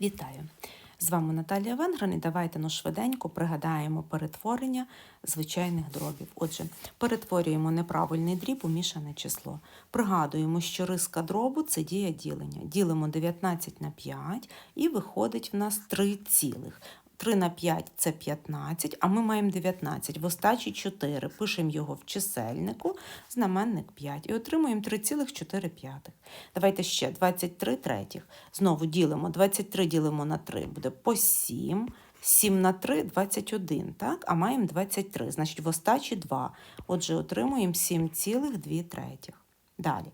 Вітаю! З вами Наталія Венгран і давайте ну швиденько пригадаємо перетворення звичайних дробів. Отже, перетворюємо неправильний дріб у мішане число. Пригадуємо, що риска дробу це дія ділення. Ділимо 19 на 5 і виходить в нас 3 цілих. 3 на 5 – це 15, а ми маємо 19. В остачі 4. Пишемо його в чисельнику, знаменник 5. І отримуємо 3,4. Давайте ще 23 третіх. Знову ділимо. 23 ділимо на 3, буде по 7. 7 на 3 – 21, так? а маємо 23, значить в остачі 2. Отже, отримуємо 7,2 третіх. Далі.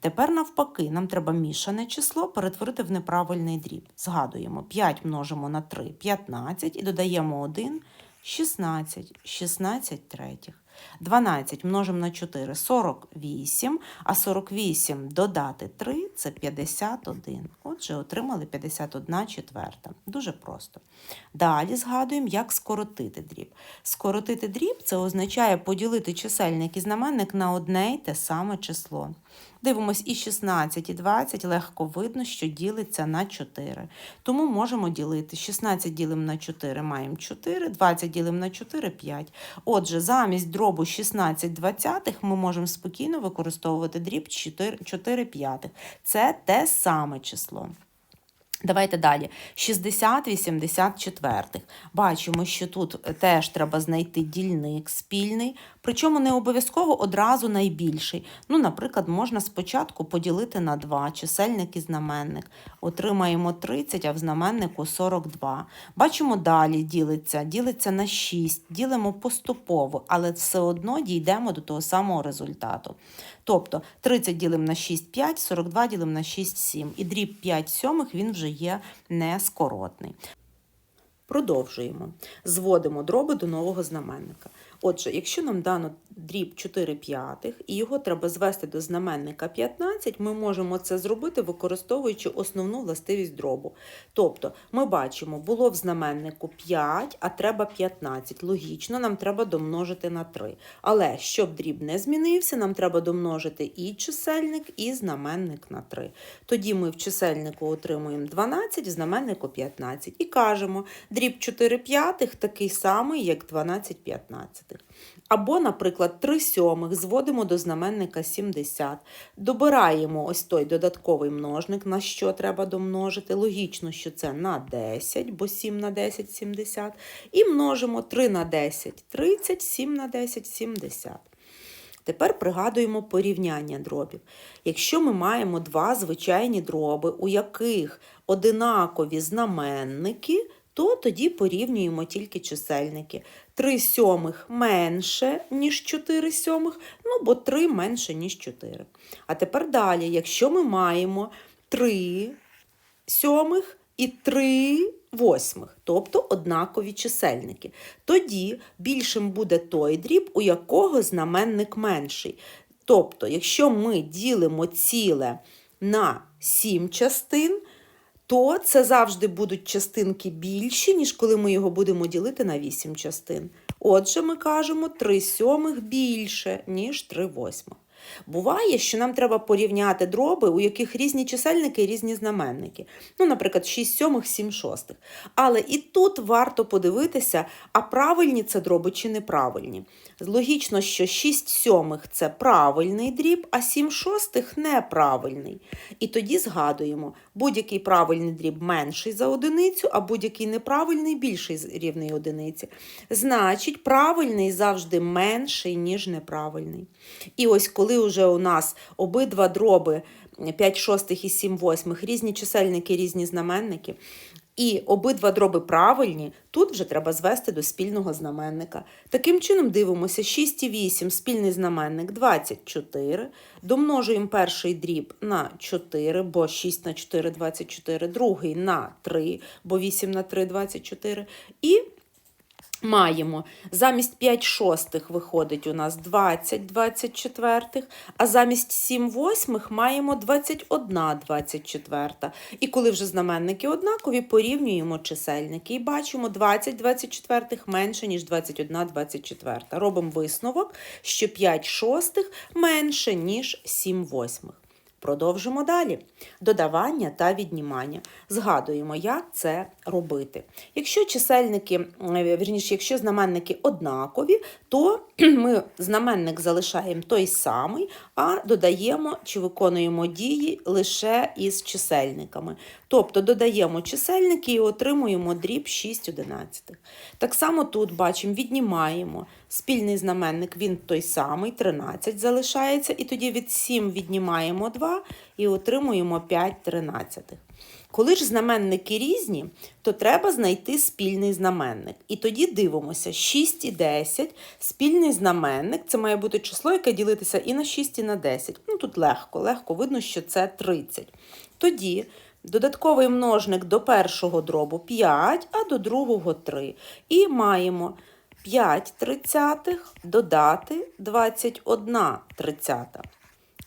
Тепер навпаки, нам треба мішане число перетворити в неправильний дріб. Згадуємо, 5 множимо на 3 – 15 і додаємо 1 – 16, 16 третіх. 12 множимо на 4 – 48, а 48 додати 3 – це 51. Отже, отримали 51 четверта. Дуже просто. Далі згадуємо, як скоротити дріб. Скоротити дріб – це означає поділити чисельник і знаменник на одне й те саме число. Дивимось, і 16, і 20 легко видно, що ділиться на 4. Тому можемо ділити. 16 ділимо на 4, маємо 4, 20 ділимо на 4 – 5. Отже, замість дробу 16 двадцятих ми можемо спокійно використовувати дріб 4, 4 п'ятих. Це те саме число. Давайте далі. 60, 84. Бачимо, що тут теж треба знайти дільник спільний, причому не обов'язково одразу найбільший. Ну, наприклад, можна спочатку поділити на 2 чисельник і знаменник. Отримаємо 30, а в знаменнику 42. Бачимо, далі ділиться, ділиться на 6, ділимо поступово, але все одно дійдемо до того самого результату. Тобто 30 ділимо на 6, 5, 42 ділимо на 6, 7. І дріб 5 сьомих він вже є нескоротний. Продовжуємо. Зводимо дроби до нового знаменника. Отже, якщо нам дано дріб 4 п'ятих і його треба звести до знаменника 15, ми можемо це зробити, використовуючи основну властивість дробу. Тобто, ми бачимо, було в знаменнику 5, а треба 15. Логічно, нам треба домножити на 3. Але щоб дріб не змінився, нам треба домножити і чисельник, і знаменник на 3. Тоді ми в чисельнику отримуємо 12, в знаменнику 15. І кажемо, дріб 4 п'ятих такий самий, як 12 15. Або, наприклад, 3 сьомих зводимо до знаменника 70. Добираємо ось той додатковий множник, на що треба домножити. Логічно, що це на 10, бо 7 на 10 – 70. І множимо 3 на 10 – 30, 7 на 10 – 70. Тепер пригадуємо порівняння дробів. Якщо ми маємо два звичайні дроби, у яких одинакові знаменники, то тоді порівнюємо тільки чисельники. 3 сьомих менше, ніж 4 сьомих, ну бо 3 менше, ніж 4. А тепер далі, якщо ми маємо 3 сьомих і 3 восьмих, тобто однакові чисельники, тоді більшим буде той дріб, у якого знаменник менший. Тобто, якщо ми ділимо ціле на 7 частин, то це завжди будуть частинки більші, ніж коли ми його будемо ділити на 8 частин. Отже, ми кажемо 3 сьомих більше, ніж 3 восьмих. Буває, що нам треба порівняти дроби, у яких різні чисельники і різні знаменники. Ну, наприклад, 6 сьомих, 7 шостих. Але і тут варто подивитися, а правильні це дроби чи неправильні. Логічно, що 6 сьомих – це правильний дріб, а 7 шостих – неправильний. І тоді згадуємо, будь-який правильний дріб менший за одиницю, а будь-який неправильний більший з рівної одиниці. Значить, правильний завжди менший, ніж неправильний. І ось коли вже у нас обидва дроби 5 шостих і 7 восьмих, різні чисельники, різні знаменники, і обидва дроби правильні, тут вже треба звести до спільного знаменника. Таким чином дивимося 6 і 8 спільний знаменник 24. Домножуємо перший дріб на 4, бо 6 на 4 – 24, другий на 3, бо 8 на 3 – 24. І Маємо замість 5 шостих виходить у нас 20 24, а замість 7 восьмих маємо 21 24. І коли вже знаменники однакові, порівнюємо чисельники і бачимо 20 24 менше, ніж 21 24. Робимо висновок, що 5 шостих менше, ніж 7 восьмих. Продовжимо далі. Додавання та віднімання. Згадуємо, як це робити. Якщо чисельники, е, вірніше, якщо знаменники однакові, то ми знаменник залишаємо той самий, а додаємо чи виконуємо дії лише із чисельниками. Тобто додаємо чисельники і отримуємо дріб 6 одинадцятих. Так само тут бачимо, віднімаємо спільний знаменник, він той самий, 13 залишається, і тоді від 7 віднімаємо 2 і отримуємо 5 тринадцятих. Коли ж знаменники різні, то треба знайти спільний знаменник. І тоді дивимося 6 і 10. Спільний знаменник це має бути число, яке ділитися і на 6, і на 10. Ну тут легко, легко видно, що це 30. Тоді додатковий множник до першого дробу 5, а до другого 3. І маємо 5 тридцятих додати 21 тридцята.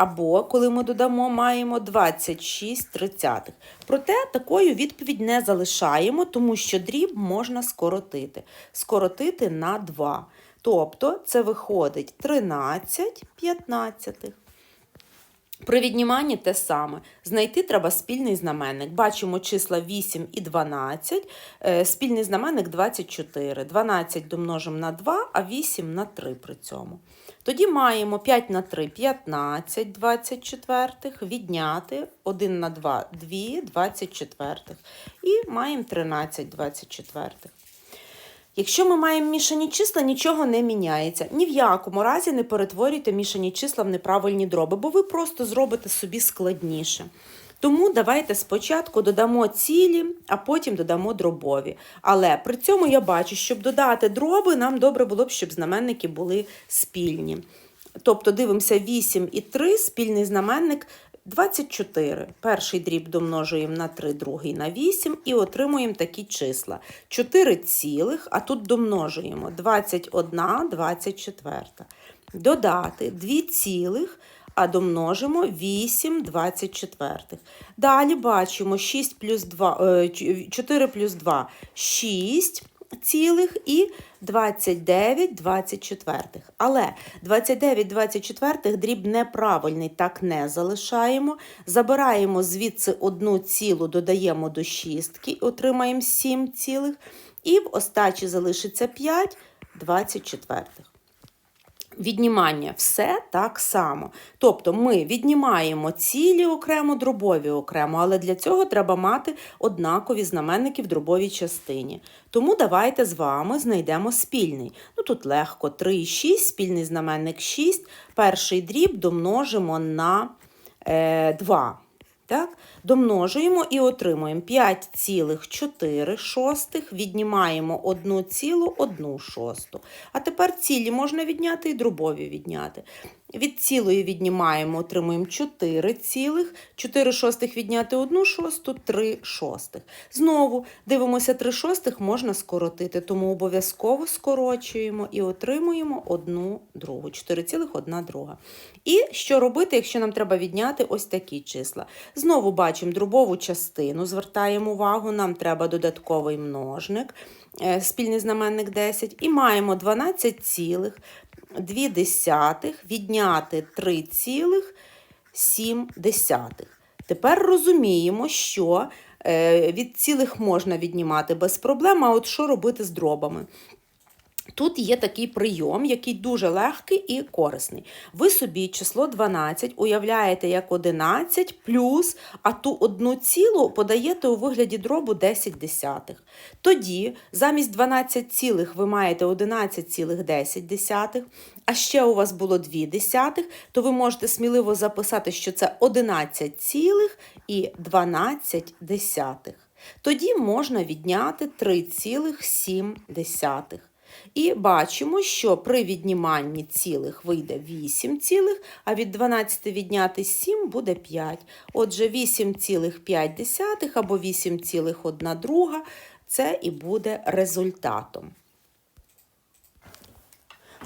Або, коли ми додамо, маємо 26 тридцятих. Проте такою відповідь не залишаємо, тому що дріб можна скоротити. Скоротити на 2. Тобто це виходить 13 п'ятнадцятих. При відніманні те саме. Знайти треба спільний знаменник. Бачимо числа 8 і 12. Е, Спільний знаменник 24. 12 домножимо на 2, а 8 на 3 при цьому. Тоді маємо 5 на 3 – 15 24, відняти 1 на 2 – 2 24. І маємо 13 24. Якщо ми маємо мішані числа, нічого не міняється. Ні в якому разі не перетворюйте мішані числа в неправильні дроби, бо ви просто зробите собі складніше. Тому давайте спочатку додамо цілі, а потім додамо дробові. Але при цьому я бачу, щоб додати дроби, нам добре було б, щоб знаменники були спільні. Тобто дивимося 8 і 3, спільний знаменник 24. Перший дріб домножуємо на 3, другий на 8 і отримуємо такі числа. 4 цілих, а тут домножуємо 21, 24. Додати 2 цілих, а домножимо 8 24. Далі бачимо 6 плюс 2, е, 4 плюс 2 – 6 цілих і 29 24. Але 29 24 дріб неправильний, так не залишаємо. Забираємо звідси одну цілу, додаємо до шістки, отримаємо 7 цілих. І в остачі залишиться 5 24. Віднімання все так само. Тобто ми віднімаємо цілі окремо, дробові окремо, але для цього треба мати однакові знаменники в дробовій частині. Тому давайте з вами знайдемо спільний. Ну Тут легко 3 і 6, спільний знаменник 6. Перший дріб домножимо на е, 2. Так? Домножуємо і отримуємо 5,4 віднімаємо 1,1 шосту. А тепер цілі можна відняти і дробові відняти. Від цілої віднімаємо, отримуємо 4 цілих, 4 шостих відняти 1 шосту, 3 шостих. Знову дивимося, 3 шостих можна скоротити, тому обов'язково скорочуємо і отримуємо 1 другу, 4 цілих 1 друга. І що робити, якщо нам треба відняти ось такі числа? Знову бачимо дробову частину, звертаємо увагу, нам треба додатковий множник, е, спільний знаменник 10, і маємо 12 цілих, 2 десятих відняти 3,7. Тепер розуміємо, що е, від цілих можна віднімати без проблем, а от що робити з дробами? Тут є такий прийом, який дуже легкий і корисний. Ви собі число 12 уявляєте як 11 плюс, а ту одну цілу подаєте у вигляді дробу 10 десятих. Тоді замість 12 цілих ви маєте 11,10 десятих, а ще у вас було 2 десятих, то ви можете сміливо записати, що це 11 цілих і 12 десятих. Тоді можна відняти 3,7 десятих. І бачимо, що при відніманні цілих вийде 8 цілих, а від 12 відняти 7 буде 5. Отже, 8,5 або 8,1 друга – це і буде результатом.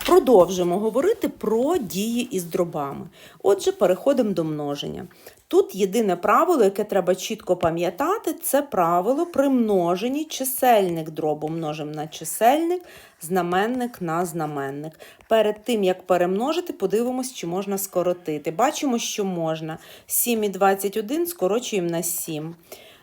Продовжимо говорити про дії із дробами. Отже, переходимо до множення. Тут єдине правило, яке треба чітко пам'ятати, це правило при множенні чисельник дробу множимо на чисельник, знаменник на знаменник. Перед тим, як перемножити, подивимось, чи можна скоротити. Бачимо, що можна. 7 і 21 скорочуємо на 7.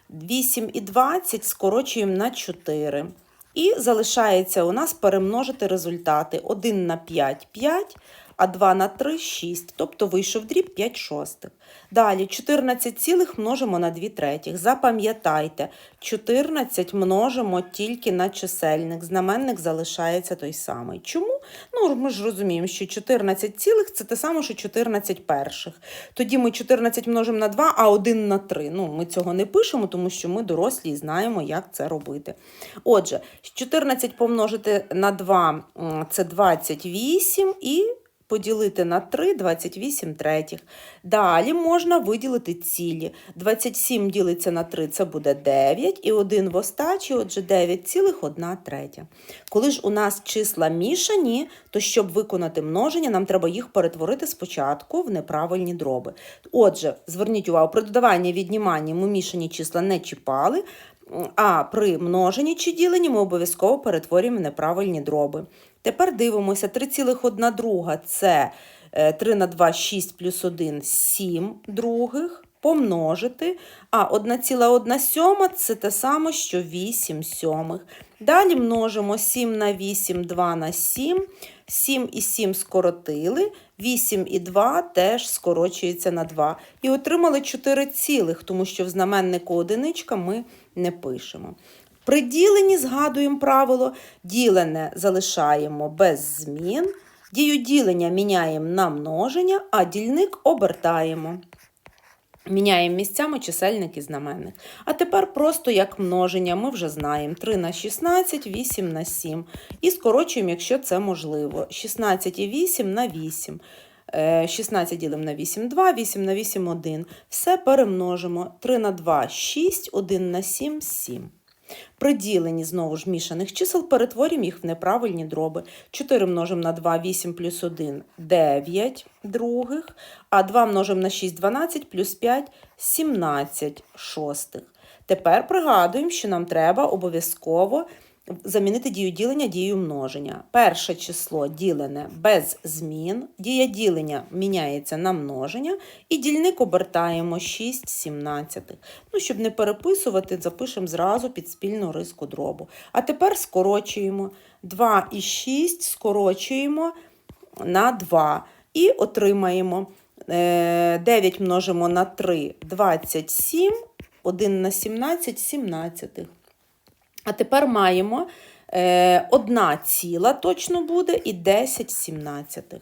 8 і 20 скорочуємо на 4. І залишається у нас перемножити результати. 1 на 5 – 5, а 2 на 3 – 6. Тобто вийшов дріб 5 шостих. Далі 14 цілих множимо на 2 третіх. Запам'ятайте, 14 множимо тільки на чисельник. Знаменник залишається той самий. Чому? Ну, ми ж розуміємо, що 14 цілих – це те саме, що 14 перших. Тоді ми 14 множимо на 2, а 1 на 3. Ну, ми цього не пишемо, тому що ми дорослі і знаємо, як це робити. Отже, 14 помножити на 2 – це 28 і поділити на 3 – 28 третіх. Далі можна виділити цілі. 27 ділиться на 3 – це буде 9, і 1 в остачі, отже 9 цілих 1 третя. Коли ж у нас числа мішані, то щоб виконати множення, нам треба їх перетворити спочатку в неправильні дроби. Отже, зверніть увагу, при додаванні і відніманні ми мішані числа не чіпали, а при множенні чи діленні ми обов'язково перетворюємо неправильні дроби. Тепер дивимося, 3,1 друга – це е, 3 на 2 – 6 плюс 1 – 7 других, помножити, а 1,1 сьома – це те саме, що 8 сьомих. Далі множимо 7 на 8 – 2 на 7, 7 і 7 скоротили, 8 і 2 теж скорочується на 2. І отримали 4 цілих, тому що в знаменнику одиничка ми не пишемо. При діленні згадуємо правило, ділене залишаємо без змін, дію ділення міняємо на множення, а дільник обертаємо. Міняємо місцями чисельник і знаменник. А тепер просто як множення ми вже знаємо. 3 на 16, 8 на 7. І скорочуємо, якщо це можливо. 16 і 8 на 8. Е, 16 ділимо на 8 – 2, 8 на 8 – 1. Все перемножимо. 3 на 2 – 6, 1 на 7 – 7. При діленні, знову ж, мішаних чисел перетворюємо їх в неправильні дроби. 4 множимо на 2, 8 плюс 1 – 9 других, а 2 множимо на 6 – 12 плюс 5 – 17 шостих. Тепер пригадуємо, що нам треба обов'язково замінити дію ділення дією множення. Перше число ділене без змін, дія ділення міняється на множення, і дільник обертаємо 6 сімнадцятих. Ну, щоб не переписувати, запишемо зразу під спільну риску дробу. А тепер скорочуємо 2 і 6 скорочуємо на 2 і отримаємо е, 9 множимо на 3 – 27, 1 на 17 – 17. А тепер маємо е, 1 ціла точно буде і 10 сімнадцятих.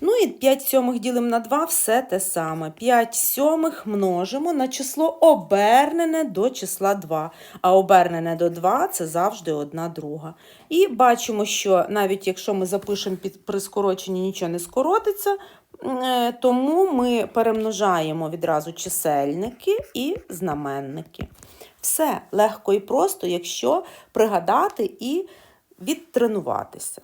Ну і 5 сьомих ділимо на 2, все те саме. 5 сьомих множимо на число обернене до числа 2. А обернене до 2 – це завжди 1 друга. І бачимо, що навіть якщо ми запишемо під, при скороченні нічого не скоротиться, е, тому ми перемножаємо відразу чисельники і знаменники. Все легко і просто, якщо пригадати і відтренуватися.